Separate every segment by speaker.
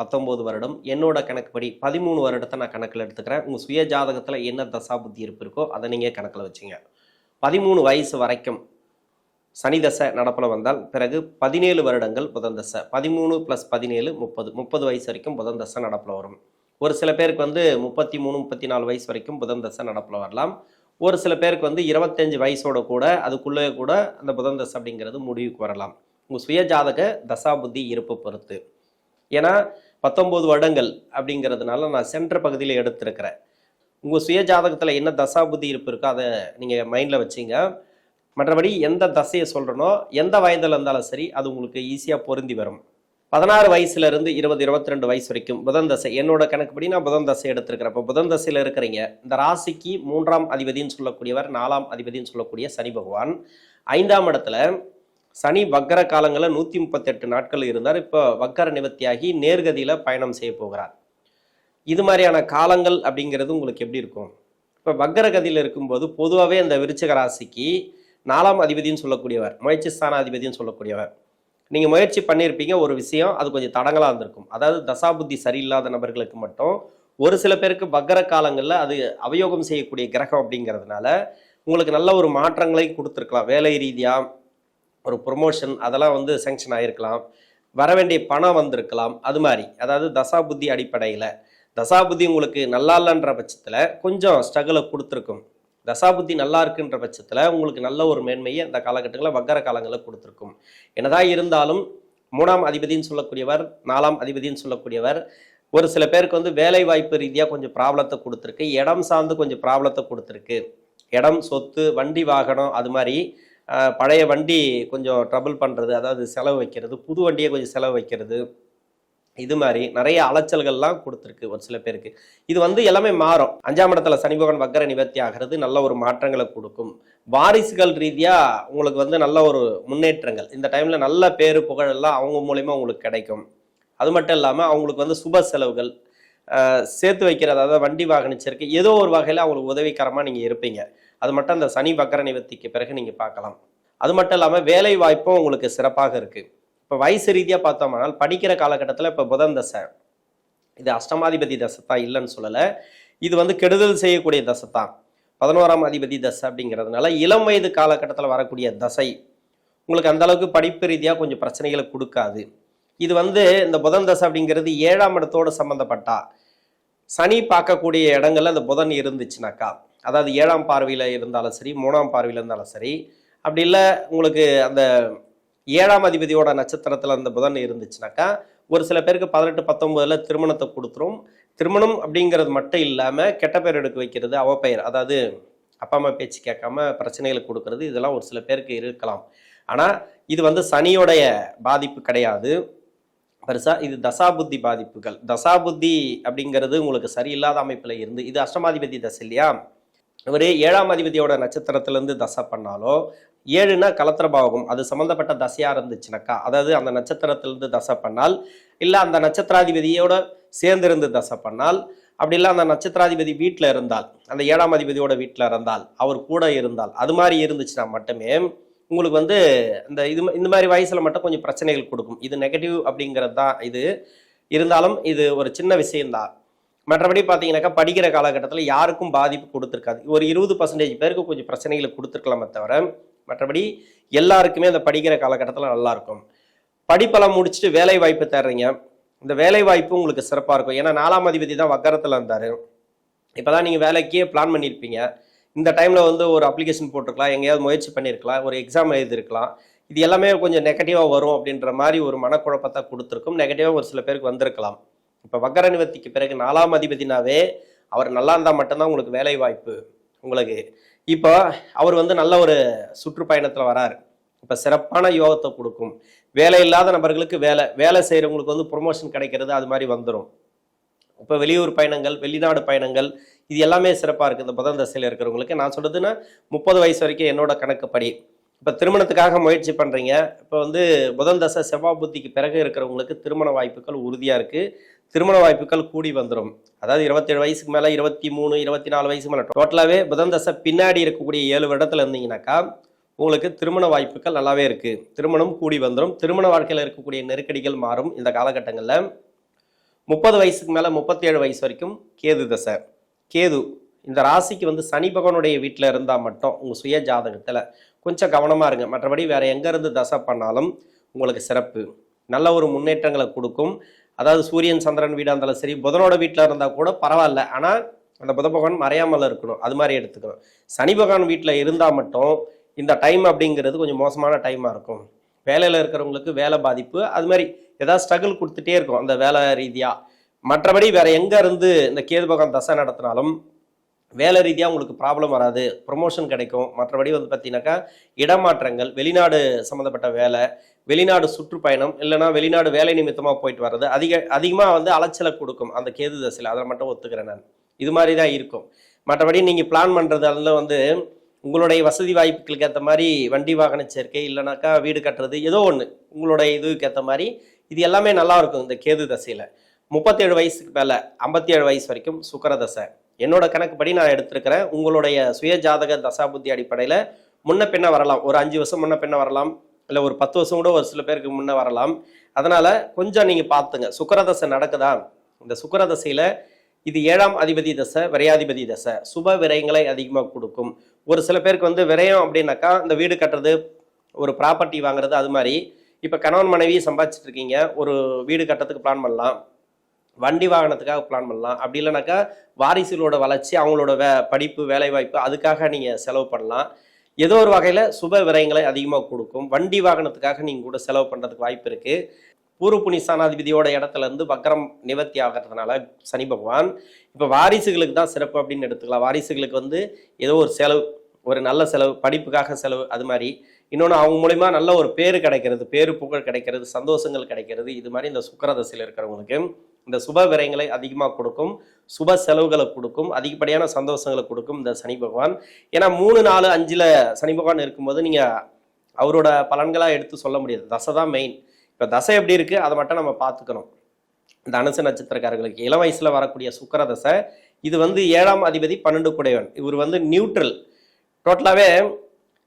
Speaker 1: பத்தொம்போது வருடம். என்னோட கணக்குப்படி பதிமூணு வருடத்தை நான் கணக்கில் எடுத்துக்கிறேன். உங்கள் சுய ஜாதகத்தில் என்ன தசா புத்தி இருப்பு இருக்கோ அதை நீங்கள் கணக்கில் வச்சுங்க. பதிமூணு வயசு வரைக்கும் சனி தசை நடப்பில் வந்தால் பிறகு பதினேழு வருடங்கள் புதன் தசை. பதிமூணு ப்ளஸ் பதினேழு முப்பது. முப்பது வயசு வரைக்கும் புதன் தசை நடப்பில் வரும். ஒரு சில பேருக்கு வந்து முப்பத்தி மூணு முப்பத்தி நாலு வயசு வரைக்கும் புதன் தசை நடப்பில் வரலாம். ஒரு சில பேருக்கு வந்து இருபத்தஞ்சு வயசோட கூட அதுக்குள்ளே கூட அந்த புதன் தசை அப்படிங்கிறது முடிவுக்கு வரலாம். உங்கள் சுய ஜாதக தசா புத்தி இருப்பு பொறுத்து. ஏன்னா பத்தொம்போது வருடங்கள் அப்படிங்கிறதுனால நான் சென்ற பகுதியில் எடுத்திருக்கிறேன். உங்கள் சுய ஜாதகத்தில் என்ன தசா புத்தி இருப்பு இருக்கோ அதை நீங்கள் மைண்டில் வச்சிங்க. மற்றபடி எந்த தசையை சொல்கிறனோ எந்த வயதில் இருந்தாலும் சரி அது உங்களுக்கு ஈஸியாக பொருந்தி வரும். பதினாறு வயசுலேருந்து இருபது இருபத்தி ரெண்டு வயசு வரைக்கும் புதன் தசை. என்னோட கணக்குப்படி நான் புதன் தசை எடுத்திருக்கிறேன். இப்போ புதன் தசையில் இருக்கிறீங்க. இந்த ராசிக்கு மூன்றாம் அதிபதின்னு சொல்லக்கூடியவர் நாலாம் அதிபதின்னு சொல்லக்கூடிய சனி பகவான். ஐந்தாம் இடத்துல சனி வக்கர காலங்களில் நூற்றி முப்பத்தெட்டு நாட்கள் இருந்தார். இப்போ வக்கர நிவர்த்தியாகி நேர்கதியில் பயணம் செய்ய போகிறார். இது மாதிரியான காலங்கள் அப்படிங்கிறது உங்களுக்கு எப்படி இருக்கும்? இப்போ வக்கரகதியில் இருக்கும்போது பொதுவாகவே அந்த விருச்சக ராசிக்கு நாலாம் அதிபதின்னு சொல்லக்கூடியவர் முயற்சி ஸ்தானாதிபதின்னு சொல்லக்கூடியவர். நீங்கள் முயற்சி பண்ணியிருப்பீங்க ஒரு விஷயம் அது கொஞ்சம் தடங்களாக இருந்திருக்கும். அதாவது தசாபுத்தி சரியில்லாத நபர்களுக்கு மட்டும் ஒரு சில பேருக்கு வக்கர காலங்களில் அது அவயோகம் செய்யக்கூடிய கிரகம் அப்படிங்கிறதுனால உங்களுக்கு நல்ல ஒரு மாற்றங்களை கொடுத்துருக்கலாம். வேலை ரீதியாக ஒரு ப்ரொமோஷன் அதெல்லாம் வந்து சேங்ஷன் ஆகிருக்கலாம் வர வேண்டிய பணம் வந்திருக்கலாம். அது மாதிரி. அதாவது தசாபுத்தி அடிப்படையில். தசாபுத்தி உங்களுக்கு நல்லா இல்லைன்ற பட்சத்தில் கொஞ்சம் ஸ்ட்ரகிளை கொடுத்துருக்கும். தசாபுத்தி நல்லா இருக்குன்ற பட்சத்தில் உங்களுக்கு நல்ல ஒரு மேன்மையை அந்த காலகட்டங்களில் வக்கர காலங்களில் கொடுத்துருக்கும். என்னதான் இருந்தாலும் மூணாம் அதிபதின்னு சொல்லக்கூடியவர் நாலாம் அதிபதின்னு சொல்லக்கூடியவர் ஒரு சில பேருக்கு வந்து வேலை வாய்ப்பு ரீதியாக கொஞ்சம் ப்ராப்ளத்தை கொடுத்துருக்கு. இடம் சார்ந்து கொஞ்சம் ப்ராப்ளத்தை கொடுத்துருக்கு. இடம் சொத்து வண்டி வாகனம் அது மாதிரி பழைய வண்டி கொஞ்சம் ட்ரபிள் பண்ணுறது அதாவது செலவு வைக்கிறது புது வண்டியை கொஞ்சம் செலவு வைக்கிறது இது மாதிரி நிறைய அலைச்சல்கள்லாம் கொடுத்துருக்கு ஒரு சில பேருக்கு. இது வந்து எல்லாமே மாறும். அஞ்சாம் இடத்துல சனி வக்கர நிவர்த்தி ஆகிறது நல்ல ஒரு மாற்றங்களை கொடுக்கும். வாரிசுகள் ரீதியாக உங்களுக்கு வந்து நல்ல ஒரு முன்னேற்றங்கள். இந்த டைமில் நல்ல பேரு புகழ் எல்லாம் அவங்க மூலயமா உங்களுக்கு கிடைக்கும். அது மட்டும் இல்லாமல் அவங்களுக்கு வந்து சுப செலவுகள் சேர்த்து வைக்கிறது அதாவது வண்டி வாகனிச்சிருக்கு ஏதோ ஒரு வகையில் அவங்களுக்கு உதவிகரமாக நீங்கள் இருப்பீங்க. அது மட்டும் அந்த சனி வக்கர நிவர்த்திக்கு பிறகு நீங்கள் பார்க்கலாம். அது மட்டும் இல்லாமல் வேலை வாய்ப்பும் உங்களுக்கு சிறப்பாக இருக்குது இப்போ வயசு ரீதியாக பார்த்தோம்னால் படிக்கிற காலகட்டத்தில் இப்போ புதன் தசை. இது அஷ்டமாதிபதி தசை தான் இல்லைன்னு சொல்லலை. இது வந்து கெடுதல் செய்யக்கூடிய தசை தான். பதினோராம் அதிபதி தசை அப்படிங்கிறதுனால இளம் வயது காலகட்டத்தில் வரக்கூடிய தசை. உங்களுக்கு அந்த அளவுக்கு படிப்பு ரீதியாக கொஞ்சம் பிரச்சனைகளை கொடுக்காது. இது வந்து இந்த புதன் தசை அப்படிங்கிறது ஏழாம் இடத்தோடு சம்மந்தப்பட்டா சனி பார்க்கக்கூடிய இடங்கள்ல அந்த புதன் இருந்துச்சுனாக்கா அதாவது ஏழாம் பார்வையில் இருந்தாலும் சரி மூணாம் பார்வையில் இருந்தாலும் சரி அப்படி இல்லை உங்களுக்கு அந்த ஏழாம் அதிபதியோட நட்சத்திரத்தில் அந்த புதன் இருந்துச்சுனாக்கா ஒரு சில பேருக்கு பதினெட்டு பத்தொன்பதுல திருமணத்தை கொடுத்துரும். திருமணம் அப்படிங்கிறது மட்டும் இல்லாமல் கெட்ட பேர் எடுக்க வைக்கிறது அவப்பெயர் அதாவது அப்பா அம்மா பேச்சு கேட்காம பிரச்சனைகளை கொடுக்கறது இதெல்லாம் ஒரு சில பேருக்கு இருக்கலாம். ஆனால் இது வந்து சனியோடைய பாதிப்பு கிடையாது. பெருசா இது தசாபுத்தி பாதிப்புகள். தசாபுத்தி அப்படிங்கிறது உங்களுக்கு சரியில்லாத அமைப்பில் இருந்து இது அஷ்டமாதிபதி தசை இல்லையா? இவர் ஏழாம் அதிபதியோட நட்சத்திரத்திலேருந்து தசை பண்ணாலோ ஏழுனா கலத்திரபாவகம் அது சம்மந்தப்பட்ட தசையாக இருந்துச்சுனாக்கா அதாவது அந்த நட்சத்திரத்திலிருந்து தசை பண்ணால் இல்லை அந்த நட்சத்திராதிபதியோட சேர்ந்திருந்து தசை பண்ணால் அப்படி இல்லை அந்த நட்சத்திராதிபதி வீட்டில் இருந்தால் அந்த ஏழாம் அதிபதியோட வீட்டில் இருந்தால் அவர் கூட இருந்தால் அது மாதிரி இருந்துச்சுன்னா மட்டுமே உங்களுக்கு வந்து இந்த இது இந்த மாதிரி வயசில் மட்டும் கொஞ்சம் பிரச்சனைகள் கொடுக்கும். இது நெகட்டிவ் அப்படிங்கிறது தான் இது. இருந்தாலும் இது ஒரு சின்ன விஷயம்தான். மற்றபடி பார்த்தீங்கன்னாக்கா படிக்கிற காலகட்டத்தில் யாருக்கும் பாதிப்பு கொடுத்துருக்காது. ஒரு இருபது பர்சன்டேஜ் பேருக்கு கொஞ்சம் பிரச்சனைகளை கொடுத்துருக்கலாமே தவிர மற்றபடி எல்லாருக்குமே அந்த படிக்கிற காலகட்டத்தில் நல்லாயிருக்கும் படிப்பெல்லாம் முடிச்சுட்டு வேலை வாய்ப்பு தர்றீங்க இந்த வேலை வாய்ப்பு உங்களுக்கு சிறப்பாக இருக்கும். ஏன்னா நாலாம் அதிபதி தான் வக்கரத்தில் இருந்தார். இப்போ தான் நீங்கள் வேலைக்கே பிளான் பண்ணியிருப்பீங்க இந்த டைமில் வந்து ஒரு அப்ளிகேஷன் போட்டிருக்கலாம் எங்கேயாவது முயற்சி பண்ணியிருக்கலாம் ஒரு எக்ஸாம் எழுதியிருக்கலாம் இது எல்லாமே கொஞ்சம் நெகட்டிவாக வரும் அப்படின்ற மாதிரி ஒரு மனக்குழப்பத்தை கொடுத்துருக்கும். நெகட்டிவாக ஒரு சில பேருக்கு வந்திருக்கலாம். இப்போ வக்கர நிவர்த்திக்கு பிறகு நாலாம் அதிபதினாவே அவர் நல்லா இருந்தால் மட்டும்தான் உங்களுக்கு வேலை வாய்ப்பு உங்களுக்கு. இப்போ அவர் வந்து நல்ல ஒரு சுற்றுப்பயணத்தில் வராரு. இப்போ சிறப்பான யோகத்தை கொடுக்கும். வேலை இல்லாத நபர்களுக்கு வேலை வேலை செய்கிறவங்களுக்கு வந்து ப்ரொமோஷன் கிடைக்கிறது அது மாதிரி வந்துடும் இப்போ வெளியூர் பயணங்கள் வெளிநாடு பயணங்கள் இது எல்லாமே சிறப்பாக இருக்குது இந்த புதன் தசையில் இருக்கிறவங்களுக்கு. நான் சொல்கிறதுன்னா முப்பது வயசு வரைக்கும் என்னோட கணக்குப்படி. இப்போ திருமணத்துக்காக முயற்சி பண்ணுறீங்க இப்போ வந்து புதன் தசை செவ்வாய் புத்திக்கு பிறகு இருக்கிறவங்களுக்கு திருமண வாய்ப்புகள் உறுதியாக இருக்குது திருமண வாய்ப்புகள் கூடி வந்துடும் அதாவது இருபத்தேழு வயசுக்கு மேலே இருபத்தி மூணு இருபத்தி நாலு வயசுக்கு மேலே டோட்டலாகவே புதன் தசை பின்னாடி இருக்கக்கூடிய ஏழு வருடத்துல இருந்தீங்கன்னாக்கா உங்களுக்கு திருமண வாய்ப்புகள் நல்லாவே இருக்குது திருமணம் கூடி வந்துடும் திருமண வாழ்க்கையில் இருக்கக்கூடிய நெருக்கடிகள் மாறும் இந்த காலகட்டங்களில். முப்பது வயசுக்கு மேலே முப்பத்தேழு வயசு வரைக்கும் கேது தசை. கேது. இந்த ராசிக்கு வந்து சனி பகவானுடைய வீட்டில் இருந்தால் மட்டும் உங்கள் சுய ஜாதகத்தில் கொஞ்சம் கவனமாக இருங்க. மற்றபடி வேறு எங்கேருந்து தசை பண்ணாலும் உங்களுக்கு சிறப்பு. நல்ல ஒரு முன்னேற்றங்களை கொடுக்கும். அதாவது சூரியன் சந்திரன் வீடாக இருந்தாலும் சரி புதனோட வீட்டில் இருந்தால் கூட பரவாயில்ல. ஆனால் அந்த புத பகவான் மறையாமல் இருக்கணும். அது மாதிரி எடுத்துக்கணும். சனி பகவான் வீட்டில் இருந்தால் மட்டும் இந்த டைம் அப்படிங்கிறது கொஞ்சம் மோசமான டைமாக இருக்கும். வேலையில் இருக்கிறவங்களுக்கு வேலை பாதிப்பு. அது மாதிரி ஏதாவது ஸ்ட்ரகிள் கொடுத்துட்டே இருக்கும். அந்த வேலை ரீதியாக மற்றபடி வேற எங்க இருந்து இந்த கேது பகவான் தசை நடத்தினாலும் வேலை ரீதியாக உங்களுக்கு ப்ராப்ளம் வராது. ப்ரொமோஷன் கிடைக்கும். மற்றபடி வந்து பார்த்தீங்கன்னாக்கா இடமாற்றங்கள் வெளிநாடு சம்மந்தப்பட்ட வேலை வெளிநாடு சுற்றுப்பயணம் இல்லைனா வெளிநாடு வேலை நிமித்தமாக போயிட்டு வர்றது அதிக அதிகமாக வந்து அலைச்சலை கொடுக்கும் அந்த கேது தசையில். அதை மட்டும் ஒத்துக்கிறேன் நான். இது மாதிரி தான் இருக்கும். மற்றபடி நீங்கள் பிளான் பண்ணுறது அதில் வந்து உங்களுடைய வசதி வாய்ப்புகளுக்கு ஏற்ற மாதிரி வண்டி வாகன சேர்க்கை இல்லைனாக்கா வீடு கட்டுறது ஏதோ ஒன்று உங்களுடைய இதுக்கு ஏற்ற மாதிரி இது எல்லாமே நல்லா இருக்கும் இந்த கேது தசையில். முப்பத்தேழு வயசுக்கு மேலே ஐம்பத்தி ஏழு வயசு வரைக்கும் சுக்கர தசை என்னோட கணக்குப்படி நான் எடுத்திருக்கிறேன். உங்களுடைய சுய ஜாதக தசாபுத்தி அடிப்படையில் முன்ன பின்ன வரலாம். ஒரு அஞ்சு வருஷம் முன்ன பின்ன வரலாம். இல்லை ஒரு பத்து வருஷம் கூட ஒரு சில பேருக்கு முன்ன வரலாம். அதனால் கொஞ்சம் நீங்கள் பார்த்துங்க. சுக்கரதசை நடக்குதா? இந்த சுக்கரதசையில் இது ஏழாம் அதிபதி தசை விரையாதிபதி தசை. சுப விரயங்களை அதிகமாக கொடுக்கும். ஒரு சில பேருக்கு வந்து விரயம் அப்படின்னாக்கா இந்த வீடு கட்டுறது ஒரு ப்ராப்பர்ட்டி வாங்குறது அது மாதிரி. இப்போ கணவன் மனைவி சம்பாதிச்சிட்டு இருக்கீங்க. ஒரு வீடு கட்டுறதுக்கு பிளான் பண்ணலாம். வண்டி வாகனத்துக்காக பிளான் பண்ணலாம். அப்படி இல்லைனாக்கா வாரிசுகளோட வளர்ச்சி அவங்களோட வே படிப்பு வேலைவாய்ப்பு அதுக்காக நீங்கள் செலவு பண்ணலாம். ஏதோ ஒரு வகையில் சுப விரயங்களை அதிகமாக கொடுக்கும். வண்டி வாகனத்துக்காக நீங்கள் கூட செலவு பண்ணுறதுக்கு வாய்ப்பு இருக்குது பூர்வ புனிசானாதிபதியோட இடத்துல இருந்து வக்கரம் நிவர்த்தி ஆகிறதுனால சனி பகவான். இப்போ வாரிசுகளுக்கு தான் சிறப்பு அப்படின்னு எடுத்துக்கலாம். வாரிசுகளுக்கு வந்து ஏதோ ஒரு செலவு ஒரு நல்ல செலவு படிப்புக்காக செலவு அது மாதிரி. இன்னொன்று அவங்க மூலிமா நல்ல ஒரு பேர் கிடைக்கிறது பேரு புகழ் கிடைக்கிறது சந்தோஷங்கள் கிடைக்கிறது இது மாதிரி இந்த சுக்கரதசையில் இருக்கிறவங்களுக்கு. இந்த சுப விரயங்களை அதிகமாக கொடுக்கும் சுப செலவுகளை கொடுக்கும் அதிகப்படியான சந்தோஷங்களை கொடுக்கும் இந்த சனி பகவான். ஏன்னா மூணு நாலு அஞ்சில் சனி பகவான் இருக்கும்போது நீங்கள் அவரோட பலன்களாக எடுத்து சொல்ல முடியாது. தசை தான் மெயின் இப்போ தசை எப்படி இருக்குது அதை மட்டும் நம்ம பார்த்துக்கணும். தனுசு நட்சத்திரக்காரர்களுக்கு இளம் வயசில் வரக்கூடிய சுக்கர தசை இது வந்து ஏழாம் அதிபதி பன்னெண்டு குடையவன். இவர் வந்து நியூட்ரல் டோட்டலாகவே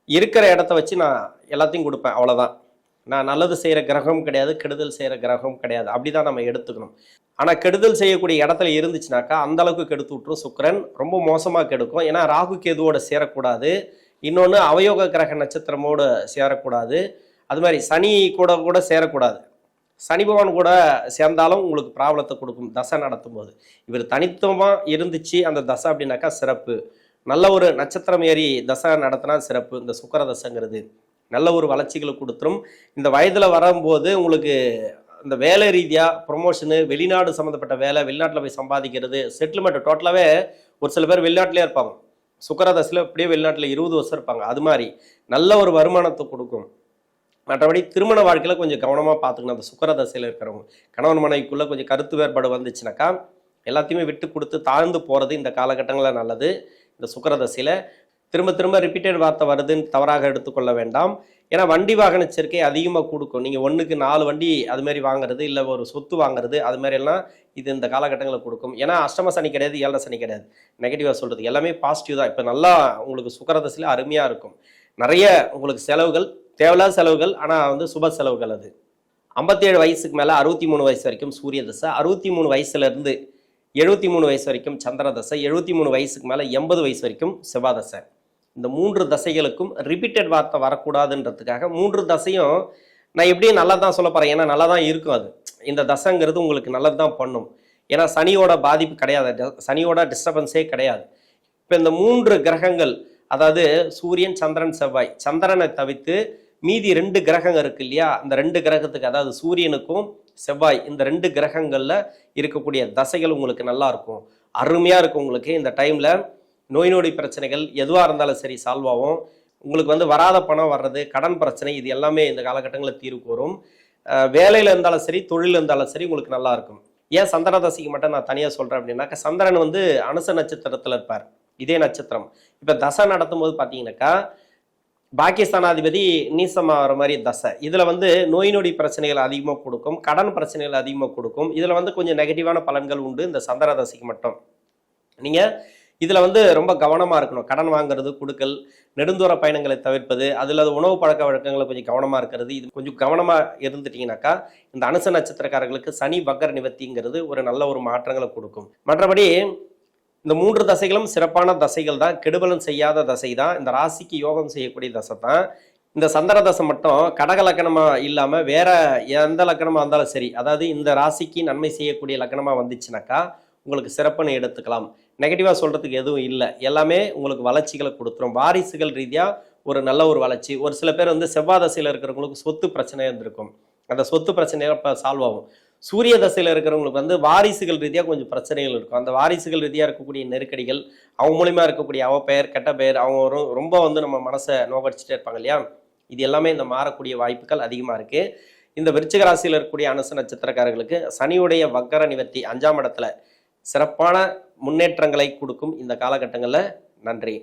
Speaker 1: இருக்கிற இடத்த வச்சு நான் எல்லாத்தையும் கொடுப்பேன் அவ்வளோதான் நான் நல்லது செய்கிற கிரகம் கிடையாது கெடுதல் செய்கிற கிரகம் கிடையாது. அப்படி தான் நம்ம எடுத்துக்கணும். ஆனால் கெடுதல் செய்யக்கூடிய இடத்துல இருந்துச்சுனாக்கா அந்த அளவுக்கு கெடுத்து விட்டுரும் சுக்கரன். ரொம்ப மோசமாக கெடுக்கும். ஏன்னா ராகு கேதுவோட சேரக்கூடாது. இன்னொன்று அவயோக கிரக நட்சத்திரமோடு சேரக்கூடாது. அது மாதிரி சனி கூட கூட சேரக்கூடாது. சனி பகவான் கூட சேர்ந்தாலும் உங்களுக்கு ப்ராப்ளத்தை கொடுக்கும். தசை நடத்தும் போது இவர் தனித்துவமாக இருந்துச்சு. அந்த தசை அப்படின்னாக்கா சிறப்பு. நல்ல ஒரு நட்சத்திரம் ஏறி தசை நடத்தினா சிறப்பு. இந்த சுக்கர தசைங்கிறது நல்ல ஒரு வளர்ச்சிகளை கொடுத்துரும். இந்த வயதில் வரும்போது உங்களுக்கு இந்த வேலை ரீதியாக ப்ரொமோஷனு வெளிநாடு சம்மந்தப்பட்ட வேலை வெளிநாட்டில் போய் சம்பாதிக்கிறது செட்டில்மெண்ட் டோட்டலாகவே ஒரு சில பேர் வெளிநாட்டிலே இருப்பாங்க. சுக்கரதசில் அப்படியே வெளிநாட்டில் இருபது வருஷம் இருப்பாங்க. அது மாதிரி நல்ல ஒரு வருமானத்தை கொடுக்கும். மற்றபடி திருமண வாழ்க்கையில் கொஞ்சம் கவனமாக பார்த்துக்கணும். அந்த சுக்கரதசையில் இருக்கிறவங்க கணவன் மனைவிக்குள்ளே கொஞ்சம் கருத்து வேறுபாடு வந்துச்சுனாக்கா எல்லாத்தையுமே விட்டு கொடுத்து தாழ்ந்து போகிறது இந்த காலகட்டங்களில் நல்லது. இந்த சுக்கரதசையில் திரும்ப திரும்ப ரிப்பீட்டட் வார்த்தை வருதுன்னு தவறாக எடுத்துக்கொள்ள வேண்டாம். ஏன்னா வண்டி வாகன சேர்க்கை அதிகமாக கொடுக்கும். நீங்கள் ஒன்றுக்கு நாலு வண்டி அது மாதிரி வாங்குறது இல்லை ஒரு சொத்து வாங்குறது அது மாதிரிலாம் இது இந்த காலகட்டங்களில் கொடுக்கும். ஏன்னா அஷ்டம சனி கிடையாது ஏழரை சனி கிடையாது. நெகட்டிவாக சொல்கிறது எல்லாமே பாசிட்டிவ் தான். இப்போ நல்லா உங்களுக்கு சுக்கரதசையில் அருமையாக இருக்கும். நிறைய உங்களுக்கு செலவுகள் தேவையில்லாத செலவுகள் ஆனால் வந்து சுப செலவுகள் அது. ஐம்பத்தேழு வயசுக்கு மேலே அறுபத்தி மூணு வயசு வரைக்கும் சூரிய தசை அறுபத்தி மூணு வயசுலேருந்து எழுபத்தி மூணு வயசு வரைக்கும் சந்திர தசை எழுபத்தி மூணு வயசுக்கு மேலே எண்பது வயசு வரைக்கும் செவ்வாய் தசை. இந்த மூன்று தசைகளுக்கும் ரிப்பீட்டட் வார்த்தை வரக்கூடாதுன்றதுக்காக மூன்று தசையும் நான் எப்படியும் நல்லா தான் சொல்ல போகிறேன் ஏன்னா நல்லா தான் இருக்கும் அது. இந்த தசைங்கிறது உங்களுக்கு நல்லது தான் பண்ணும். ஏன்னா சனியோட பாதிப்பு கிடையாது. சனியோட டிஸ்டர்பன்ஸே கிடையாது. இப்போ இந்த மூன்று கிரகங்கள் அதாவது சூரியன் சந்திரன் செவ்வாய் சந்திரனை தவிர்த்து மீதி ரெண்டு கிரகங்கள் இருக்கு இல்லையா? அந்த ரெண்டு கிரகத்துக்கு அதாவது சூரியனுக்கும் செவ்வாய் இந்த ரெண்டு கிரகங்களில் இருக்கக்கூடிய தசைகள் உங்களுக்கு நல்லா இருக்கும். அருமையாக இருக்கும் உங்களுக்கு இந்த டைமில் நோய் நொடி பிரச்சனைகள் எதுவாக இருந்தாலும் சரி சால்வ் ஆகும். உங்களுக்கு வந்து வராத பணம் வர்றது கடன் பிரச்சனை இது எல்லாமே இந்த காலகட்டங்களில் தீர்வுக்கு வரும் வேலையில் இருந்தாலும் சரி தொழில் இருந்தாலும் சரி உங்களுக்கு நல்லா இருக்கும். ஏன் சந்திர தசைக்கு மட்டும் நான் தனியாக சொல்கிறேன் அப்படின்னாக்கா சந்திரன் வந்து அனுச நட்சத்திரத்தில் இருப்பார். இதே நட்சத்திரம். இப்போ தசை நடத்தும் போது பார்த்தீங்கன்னாக்கா பாகிஸ்தானாதிபதி நீசமாகிற மாதிரி தசை. இதில் வந்து நோய் நொடி பிரச்சனைகள் அதிகமாக கொடுக்கும் கடன் பிரச்சனைகள் அதிகமாக கொடுக்கும். இதில் வந்து கொஞ்சம் நெகட்டிவான பலன்கள் உண்டு இந்த சந்திர தசைக்கு மட்டும். நீங்கள் இதில் வந்து ரொம்ப கவனமாக இருக்கணும். கடன் வாங்குறது கொடுக்கல் நெடுந்தூர பயணங்களை தவிர்ப்பது அதில் அது உணவு பழக்க வழக்கங்களை கொஞ்சம் கவனமாக இருக்கிறது. இது கொஞ்சம் கவனமாக இருந்துட்டிங்கனாக்கா இந்த அனுச நட்சத்திரக்காரர்களுக்கு சனி பக்கர் நிவர்த்திங்கிறது ஒரு நல்ல ஒரு மாற்றங்களை கொடுக்கும். மற்றபடி இந்த மூன்று தசைகளும் சிறப்பான தசைகள் தான். கெடுபலன் செய்யாத தசை தான். இந்த ராசிக்கு யோகம் செய்யக்கூடிய தசை தான். இந்த சந்திர தசை மட்டும் கடக லக்கணமாக இல்லாமல் வேற எந்த லக்கணமாக இருந்தாலும் சரி அதாவது இந்த ராசிக்கு நன்மை செய்யக்கூடிய லக்கணமாக வந்துச்சுனாக்கா உங்களுக்கு சிறப்புன்னு எடுத்துக்கலாம். நெகட்டிவாக சொல்கிறதுக்கு எதுவும் இல்லை. எல்லாமே உங்களுக்கு வளர்ச்சிகளை கொடுத்துரும். வாரிசுகள் ரீதியாக ஒரு நல்ல ஒரு வளர்ச்சி. ஒரு சில பேர் வந்து செவ்வாய் தசையில் இருக்கிறவங்களுக்கு சொத்து பிரச்சனையாக இருந்திருக்கும். அந்த சொத்து பிரச்சனையாக இப்போ சால்வ் ஆகும். சூரிய தசையில் இருக்கிறவங்களுக்கு வந்து வாரிசுகள் ரீதியாக கொஞ்சம் பிரச்சனைகள் இருக்கும். அந்த வாரிசுகள் ரீதியாக இருக்கக்கூடிய நெருக்கடிகள் அவங்க மூலிமா இருக்கக்கூடிய அவ பெயர் கெட்ட பெயர் அவங்க ரொம்ப வந்து நம்ம மனசை நோக்கடிச்சுட்டே இருப்பாங்க இல்லையா? இது எல்லாமே இந்த மாறக்கூடிய வாய்ப்புகள் அதிகமாக இருக்குது இந்த விருச்சிக ராசியில் இருக்கக்கூடிய அனுச நட்சத்திரக்காரர்களுக்கு சனியுடைய வக்கர நிவர்த்தி அஞ்சாம் இடத்துல சிறப்பான முன்னேற்றங்களை கொடுக்கும் இந்த காலகட்டங்களில் நன்றி.